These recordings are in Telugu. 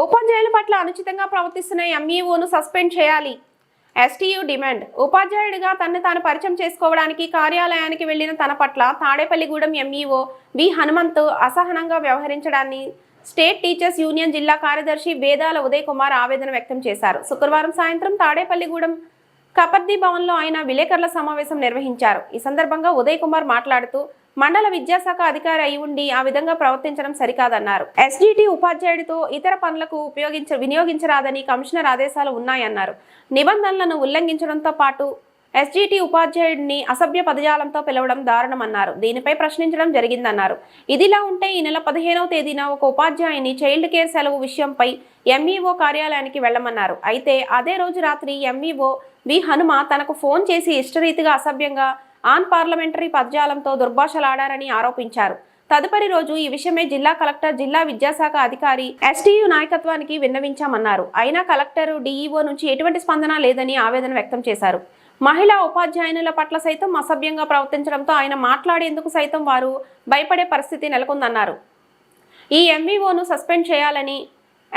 ఉపాధ్యాయుల పట్ల అనుచితంగా ప్రవర్తిస్తున్న ఎంఈఓను సస్పెండ్ చేయాలి. STU demand. ఉపాధ్యాయుడిగా తనను తాను పరిచయం చేసుకోవడానికి కార్యాలయానికి వెళ్ళిన తన పట్ల తాడేపల్లిగూడెం ఎంఈఓ వి హనుమంత్ అసహనంగా వ్యవహరించడాన్ని స్టేట్ టీచర్స్ యూనియన్ జిల్లా కార్యదర్శి వేదాల ఉదయ్ కుమార్ ఆవేదన వ్యక్తం చేశారు. శుక్రవారం సాయంత్రం తాడేపల్లిగూడెం కపర్ది భవన్లో ఆయన విలేకరుల సమావేశం నిర్వహించారు. ఈ సందర్భంగా ఉదయ్ కుమార్ మాట్లాడుతూ మండల విద్యాశాఖ అధికారి అయి ఉండి ఆ విధంగా ప్రవర్తించడం సరికాదన్నారు. ఎస్డిటి ఉపాధ్యాయుడితో ఇతర పనులకు ఉపయోగించ వినియోగించరాదని కమిషనర్ ఆదేశాలు ఉన్నాయన్నారు. నిబంధనలను ఉల్లంఘించడంతో పాటు ఎస్జిటి ఉపాధ్యాయుడిని అసభ్య పదజాలంతో పిలవడం దారుణమన్నారు. దీనిపై ప్రశ్నించడం జరిగిందన్నారు. ఇదిలా ఉంటే ఈ నెల పదిహేనవ తేదీన ఒక ఉపాధ్యాయుని చైల్డ్ కేర్ సెలవు విషయంపై ఎంఈఓ కార్యాలయానికి వెళ్ళమన్నారు అయితే అదే రోజు రాత్రి ఎంఈఓ వి హనుమ తనకు ఫోన్ చేసి ఇష్టరీతిగా అసభ్యంగా ఆన్ పార్లమెంటరీ పదజాలంతో దుర్భాషలాడారని ఆరోపించారు. తదుపరి రోజు ఈ విషయమై జిల్లా కలెక్టర్ జిల్లా విద్యాశాఖ అధికారి ఎస్టీయు నాయకత్వానికి విన్నవించామన్నారు. అయినా కలెక్టర్ డీఈఓ నుంచి ఎటువంటి స్పందన లేదని ఆవేదన వ్యక్తం చేశారు. మహిళా ఉపాధ్యాయునుల పట్ల సైతం అసభ్యంగా ప్రవర్తించడంతో ఆయన మాట్లాడేందుకు సైతం వారు భయపడే పరిస్థితి నెలకొందన్నారు. ఈ ఎంవీఓను సస్పెండ్ చేయాలని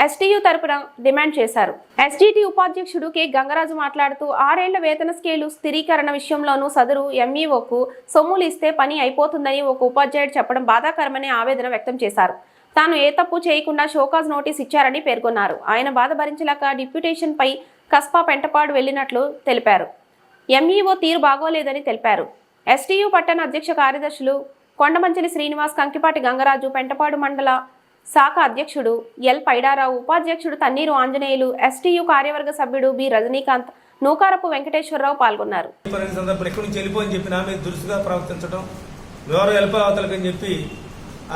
ఎస్టీయూ తరపున డిమాండ్ చేశారు. ఎస్టీటీ ఉపాధ్యక్షుడు కె. గంగరాజు మాట్లాడుతూ ఆరేళ్ళ వేతన స్కేలు స్థిరీకరణ విషయంలోనూ సదరు ఎంఈఓకు సొమ్ములు ఇస్తే పని అయిపోతుందని ఒక ఉపాధ్యాయుడు చెప్పడం బాధాకరమని ఆవేదన వ్యక్తం చేశారు. తాను ఏ తప్పు చేయకుండా షోకాజ్ నోటీస్ ఇచ్చారని పేర్కొన్నారు. ఆయన బాధ భరించలేక డిప్యూటేషన్పై కస్పా పెంటపాడు వెళ్ళినట్లు తెలిపారు. ఎంఈఓ తీరు బాగోలేదని తెలిపారు. ఎస్టీయూ పట్టణ అధ్యక్ష కార్యదర్శులు కొండమంచిలి శ్రీనివాస్ కంకిపాటి గంగరాజు పెంటపాడు మండల శాఖ అధ్యక్షుడు ఎల్. పైడారావు ఉపాధ్యక్షుడు తన్నీరు ఆంజనేయులు ఎస్టీయు కార్యవర్గ సభ్యుడు బి. రజనీకాంత్ నూకారపు వెంకటేశ్వరరావు పాల్గొన్నారు. సందర్భంలో ఎక్కడి నుంచి వెళ్ళిపోని చెప్పి నా మీద దురుసుగా ప్రవర్తించడం ఎవరో వెళ్ళిపోవతలకని చెప్పి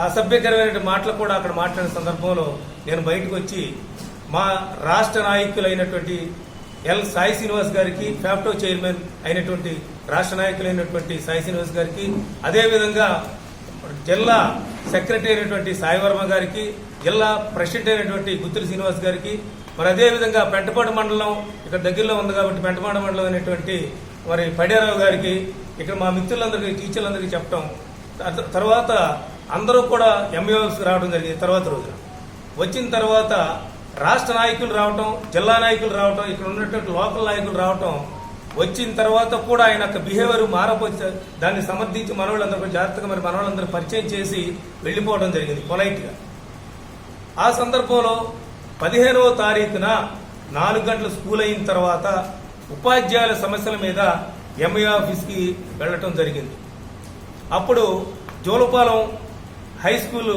అసభ్యకరమైన మాటలు కూడా అక్కడ మాట్లాడిన సందర్భంలో నేను బయటకు వచ్చి మా రాష్ట్ర నాయకులైనటువంటి ఎల్. సాయి శ్రీనివాస్ గారికి ఫ్యాప్టో చైర్మన్ అయినటువంటి రాష్ట్ర నాయకులైనటువంటి సాయి శ్రీనివాస్ గారికి అదేవిధంగా జిల్లా సెక్రటరీ అయినటువంటి సాయివర్మ గారికి జిల్లా ప్రెసిడెంట్ అయినటువంటి గుత్తుల శ్రీనివాస్ గారికి మరి అదేవిధంగా పెంటపాడు మండలం ఇక్కడ దగ్గరలో ఉంది కాబట్టి పెంటపాడు మండలం అనేటువంటి మరి పడేరావు గారికి ఇక్కడ మా మిత్రులందరికీ టీచర్లందరికీ చెప్పడం తర్వాత అందరూ కూడా ఎంఏఓస్ రావడం జరిగింది తర్వాత రోజున. వచ్చిన తర్వాత రాష్ట్ర నాయకులు రావటం జిల్లా నాయకులు రావటం ఇక్కడ ఉన్నటువంటి లోకల్ నాయకులు రావటం వచ్చిన తర్వాత కూడా ఆయన యొక్క బిహేవియర్ మారపోతే దాన్ని సమర్థించి మనవాళ్ళందరూ జాగ్రత్తగా మరి మనవాళ్ళందరూ పరిచయం చేసి వెళ్ళిపోవడం జరిగింది పొలైట్గా. ఆ సందర్భంలో పదిహేనవ తారీఖున నాలుగు గంటల స్కూల్ అయిన తర్వాత ఉపాధ్యాయుల సమస్యల మీద ఎంఏ ఆఫీస్కి వెళ్ళటం జరిగింది. అప్పుడు జోలపాలెం హై స్కూల్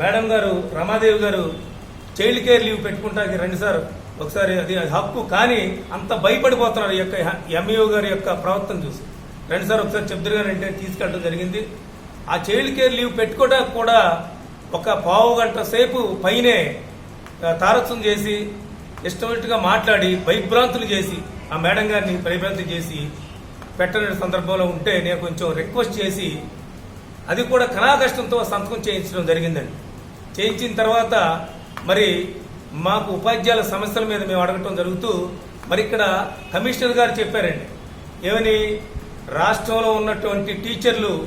మేడం గారు రమాదేవి గారు చైల్డ్ కేర్ లీవ్ పెట్టుకుంటానికి రండి సార్ ఒకసారి అది హక్కు కానీ అంత భయపడిపోతున్నారు ఈ యొక్క ఎంఈఓ గారి యొక్క ప్రవర్తన చూసి. రెండు సార్ ఒకసారి చెప్తారు గారు అంటే తీసుకెళ్ళడం జరిగింది. ఆ చైల్డ్ కేర్ లీవ్ పెట్టుకోవడానికి కూడా ఒక పావు గంట సేపు పైనే ఆ, తారత్వం చేసి ఇష్టమైనట్టుగా మాట్లాడి భయభ్రాంతులు చేసి ఆ మేడం గారిని భయభ్రాంతులు చేసి పెట్టని సందర్భంలో ఉంటే నేను కొంచెం రిక్వెస్ట్ చేసి అది కూడా కళాకష్టంతో సంతకం చేయించడం జరిగిందండి. చేయించిన తర్వాత మరి మాకు ఉపాధ్యాయుల సమస్యల మీద మేము అడగటం జరుగుతూ మరి ఇక్కడ కమిషనర్ గారు చెప్పారండి. ఏమని? రాష్ట్రంలో ఉన్నటువంటి టీచర్లు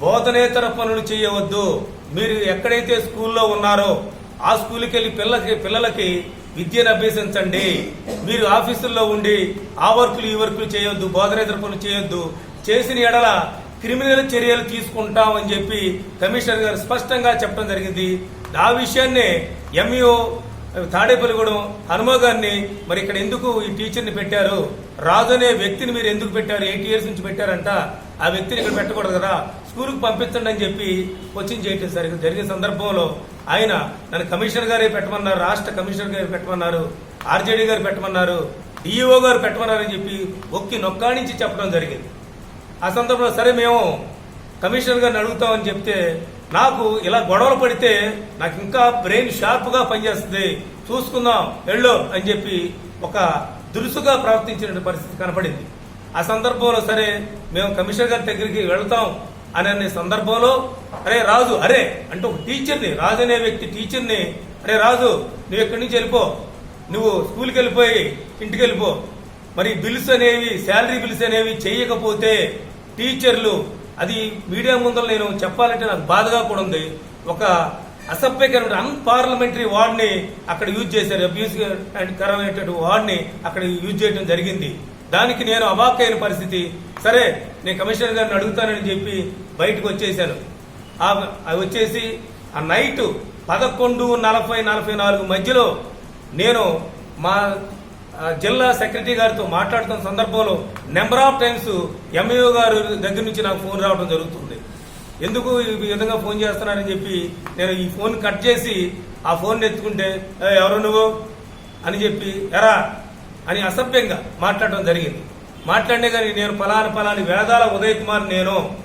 బోధనేతర పనులు చేయవద్దు. మీరు ఎక్కడైతే స్కూల్లో ఉన్నారో ఆ స్కూల్కి వెళ్ళి పిల్లకి పిల్లలకి విద్యను అభ్యసించండి. మీరు ఆఫీసుల్లో ఉండి ఆ వర్కులు ఈ వర్కులు చేయొద్దు బోధనేతర పనులు చేయొద్దు. చేసిన ఎడల క్రిమినల్ చర్యలు తీసుకుంటామని చెప్పి కమిషనర్ గారు స్పష్టంగా చెప్పడం జరిగింది. ఆ విషయాన్నే ఎంఈఓ తాడేపల్లిగూడెం హనుమ గారిని మరి ఇక్కడ ఎందుకు ఈ టీచర్ని పెట్టారు? రాజు అనే వ్యక్తిని మీరు ఎందుకు పెట్టారు? ఎయిట్ ఇయర్స్ నుంచి పెట్టారంట. ఆ వ్యక్తిని ఇక్కడ పెట్టకూడదు కదా. స్కూల్కి పంపించండి అని చెప్పి కోచింగ్ చేయటం ఇక్కడ జరిగిన సందర్భంలో ఆయన నన్ను కమిషనర్ గారే పెట్టమన్నారు రాష్ట్ర కమిషనర్ గారు పెట్టమన్నారు ఆర్జేడీ గారు పెట్టమన్నారు డిఈఓ గారు పెట్టమన్నారు అని చెప్పి ఒక్కి నొక్కాణించి చెప్పడం జరిగింది. ఆ సందర్భంలో సరే మేము కమిషనర్ గారిని అడుగుతామని చెప్తే నాకు ఇలా గొడవలు పడితే నాకు ఇంకా బ్రెయిన్ షార్ప్గా పనిచేస్తుంది. చూసుకుందాం వెళ్ళు అని చెప్పి ఒక దురుసుగా ప్రవర్తించిన పరిస్థితి కనపడింది. ఆ సందర్భంలో సరే మేము కమిషనర్ గారి దగ్గరికి వెళ్తాం అనే సందర్భంలో అరే రాజు అరే అంటే ఒక టీచర్ని రాజు అనే వ్యక్తి టీచర్ని అరే రాజు నువ్వు ఎక్కడి నుంచి వెళ్ళిపో? నువ్వు స్కూల్కి వెళ్ళిపోయి ఇంటికి వెళ్ళిపో. మరి బిల్స్ అనేవి శాలరీ బిల్స్ అనేవి చేయకపోతే టీచర్లు అది మీడియా ముందర నేను చెప్పాలంటే నాకు బాధగా కూడా ఉంది. ఒక అసభ్యకరమైన అన్పార్లమెంటరీ వార్డ్ని అక్కడ యూజ్ చేశారు. అబ్యూస్ అండ్ కరమైనటువంటి వార్డ్ని అక్కడ యూజ్ చేయడం జరిగింది. దానికి నేను అవాక్కైన పరిస్థితి సరే నేను కమిషనర్ గారిని అడుగుతానని చెప్పి బయటకు వచ్చేసాను ఆ వచ్చేసి ఆ నైట్ పదకొండు నలభై నలభై నాలుగు మధ్యలో నేను మా జిల్లా సెక్రటరీ గారితో మాట్లాడుతున్న సందర్భంలో నెంబర్ ఆఫ్ టైమ్స్ ఎంఈఓ గారు దగ్గర నుంచి నాకు ఫోన్ రావడం జరుగుతుంది. ఎందుకు ఈ విధంగా ఫోన్ చేస్తున్నారని చెప్పి నేను ఈ ఫోన్ కట్ చేసి ఆ ఫోన్ ఎత్తుకుంటే ఎవరు నువ్వు? అని చెప్పి ఎరా అని అసభ్యంగా మాట్లాడడం జరిగింది. మాట్లాడినే కానీ నేను ఫలాని పలాని వేదాల ఉదయ్ కుమార్ నేను.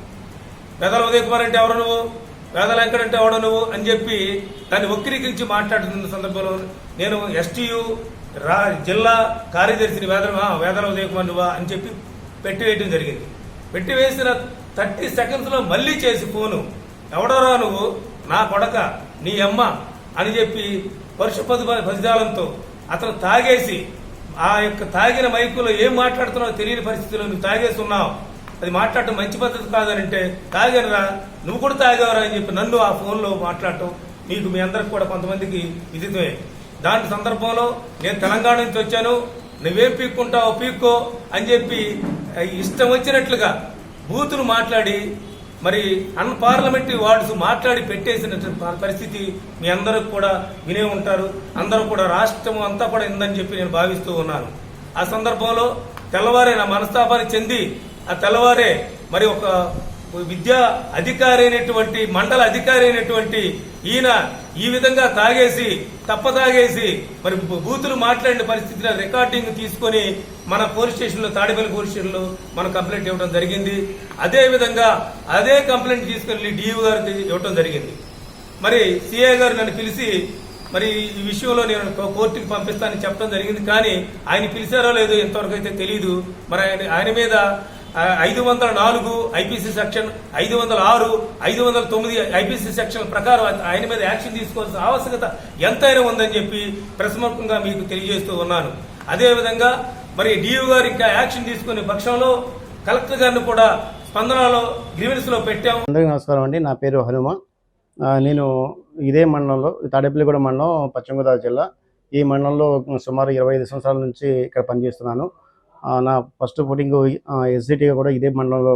వేదాల ఉదయ్ కుమార్ అంటే ఎవరు నువ్వు? వేదాల వెంకట అంటే ఎవడు నువ్వు? అని చెప్పి దాన్ని వక్రీకరించి మాట్లాడుతున్న సందర్భంలో నేను ఎస్టీయు రా జిల్లా కార్యదర్శిని వేదల వేదన ఉదయ్ వా నువ్వా? అని చెప్పి పెట్టివేయడం జరిగింది. పెట్టివేసిన థర్టీ సెకండ్స్లో మళ్ళీ చేసి ఫోను. ఎవడరా నువ్వు? నా కొడక? నీ అమ్మ? అని చెప్పి పరుష పది పదిదాలంతో అతను తాగేసి ఆ యొక్క తాగిన మైకులో ఏం మాట్లాడుతున్నావో తెలియని పరిస్థితిలో నువ్వు తాగేసి ఉన్నావు అది మాట్లాడటం మంచి పద్ధతి కాదనంటే తాగానురా నువ్వు కూడా తాగావరా? అని చెప్పి నన్ను ఆ ఫోన్లో మాట్లాడటం మీకు మీ అందరికి కూడా కొంతమందికి విదితమే. దాని సందర్భంలో నేను తెలంగాణ నుంచి వచ్చాను. నువ్వేం పీక్కుంటావు పీక్కో అని చెప్పి ఇష్టం వచ్చినట్లుగా బూతులు మాట్లాడి మరి అన్ పార్లమెంటరీ వార్డ్స్ మాట్లాడి పెట్టేసిన పరిస్థితి మీ అందరూ కూడా వినే ఉంటారు. అందరూ కూడా రాష్ట్రం అంతా కూడా ఇందని చెప్పి నేను భావిస్తూ ఉన్నాను. ఆ సందర్భంలో తెల్లవారే నా మనస్తాపాన్ని చెంది ఆ తెల్లవారే మరి ఒక విద్యా అధికారి అయినటువంటి మండల అధికారి అయినటువంటి ఈయన ఈ విధంగా తాగేసి తప్ప తాగేసి మరి బూతులు మాట్లాడిన పరిస్థితిలో రికార్డింగ్ తీసుకొని మన పోలీస్ స్టేషన్లో తాడేపల్లి పోలీస్ స్టేషన్లో మనం కంప్లైంట్ ఇవ్వడం జరిగింది. అదే విధంగా అదే కంప్లైంట్ తీసుకెళ్ళి డిఈఓ గారికి ఇవ్వడం జరిగింది. మరి సిఐ గారు నన్ను పిలిచి మరి ఈ విషయంలో నేను కోర్టుకి పంపిస్తానని చెప్పడం జరిగింది. కానీ ఆయన పిలిచారో లేదో ఇంతవరకు అయితే తెలియదు మరి ఆయన ఆయన మీద ఐదు వందల నాలుగు ఐపీసీ సెక్షన్ ఐదు వందల ఆరు ఐదు వందల తొమ్మిది ఐపీసీ సెక్షన్ ప్రకారం ఆయన మీద యాక్షన్ తీసుకోవాల్సిన ఆవశ్యకత ఎంతైనా ఉందని చెప్పి ప్రసముఖంగా మీకు తెలియజేస్తూ ఉన్నాను. అదేవిధంగా మరి డియు గారు ఇంకా యాక్షన్ తీసుకునే పక్షంలో కలెక్టర్ గారిని కూడా స్పందనలో గ్రీవెన్స్లో అందరికీ నమస్కారం అండి. నా పేరు హనుమ. నేను ఇదే మండలంలో తాడేపల్లిగూడ మండలం పశ్చిమ గోదావరి జిల్లా. ఈ మండలంలో సుమారు ఇరవై ఐదు సంవత్సరాల నుంచి ఇక్కడ పనిచేస్తున్నాను. నా ఫస్ట్ పోటింగ్ ఎస్సిటీ కూడా ఇదే మండలంలో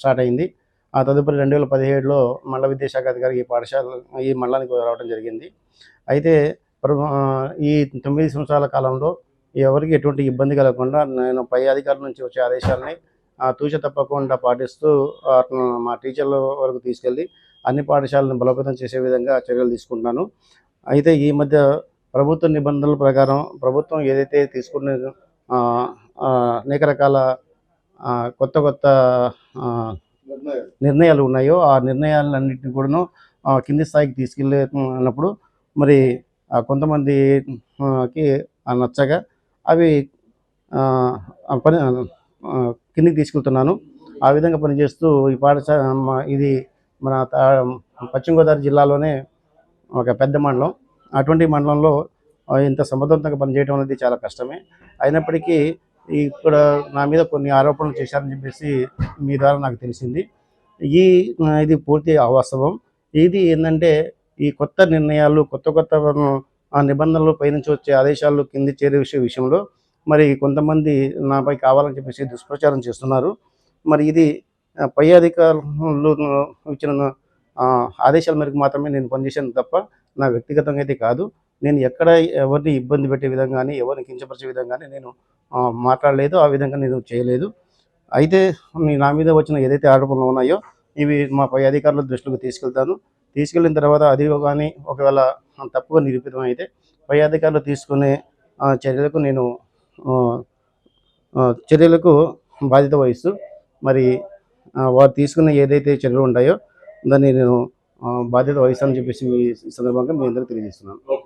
స్టార్ట్ అయింది. ఆ తదుపరి రెండు వేల పదిహేడులో మండల విద్యాశాఖ అధికారి ఈ పాఠశాల ఈ మండలానికి రావడం జరిగింది. అయితే ఈ తొమ్మిది సంవత్సరాల కాలంలో ఎవరికి ఎటువంటి ఇబ్బంది కలగకుండా నేను పై అధికారుల నుంచి వచ్చే ఆదేశాలని తూచ తప్పకుండా పాటిస్తూ మా టీచర్ల వరకు తీసుకెళ్ళి అన్ని పాఠశాలను బలోపేతం చేసే విధంగా చర్యలు తీసుకుంటున్నాను. అయితే ఈ మధ్య ప్రభుత్వ నిబంధనల ప్రకారం ప్రభుత్వం ఏదైతే తీసుకున్న అనేక రకాల కొత్త కొత్త నిర్ణయాలు ఉన్నాయో ఆ నిర్ణయాలన్నింటినీ కూడాను కింది స్థాయికి తీసుకెళ్ళినప్పుడు మరి కొంతమందికి నచ్చక నచ్చగా అవి పని కిందికి తీసుకెళ్తున్నాను. ఆ విధంగా పనిచేస్తూ ఈ పాఠశాల మా- ఇది మన పశ్చిమ గోదావరి జిల్లాలోనే ఒక పెద్ద మండలం. అటువంటి మండలంలో ఇంత సమర్థవంతంగా పనిచేయడం అనేది చాలా కష్టమే. అయినప్పటికీ ఇక్కడ నా మీద కొన్ని ఆరోపణలు చేశారని చెప్పేసి మీ ద్వారా నాకు తెలిసింది. ఈ ఇది పూర్తి అవాస్తవం. ఇది ఏంటంటే ఈ కొత్త నిర్ణయాలు కొత్త కొత్త నిబంధనలు పైనుంచి వచ్చే ఆదేశాలు కింది చేరే విషయ విషయంలో మరి కొంతమంది నాపై కావాలని చెప్పేసి దుష్ప్రచారం చేస్తున్నారు. మరి ఇది పై అధికారులు ఇచ్చిన ఆదేశాల మేరకు మాత్రమే నేను పనిచేశాను తప్ప నా వ్యక్తిగతంగా అయితే కాదు. నేను ఎక్కడ ఎవరిని ఇబ్బంది పెట్టే విధంగా కానీ ఎవరిని కించపరిచే విధంగా కానీ నేను మాట్లాడలేదు. ఆ విధంగా నేను చేయలేదు. అయితే నా మీద వచ్చిన ఏదైతే ఆరోపణలు ఉన్నాయో ఇవి మా పై అధికారుల దృష్టికి తీసుకెళ్తాను. తీసుకెళ్ళిన తర్వాత అది కానీ ఒకవేళ తప్పుగా నిరూపితం అయితే పై అధికారులు తీసుకునే చర్యలకు నేను చర్యలకు బాధ్యత వహిస్తూ మరి వారు తీసుకున్న ఏదైతే చర్యలు ఉంటాయో దాన్ని నేను బాధ్యత వహిస్తానని చెప్పేసి మీ సందర్భంగా మీ అందరికీ తెలియజేస్తున్నాను.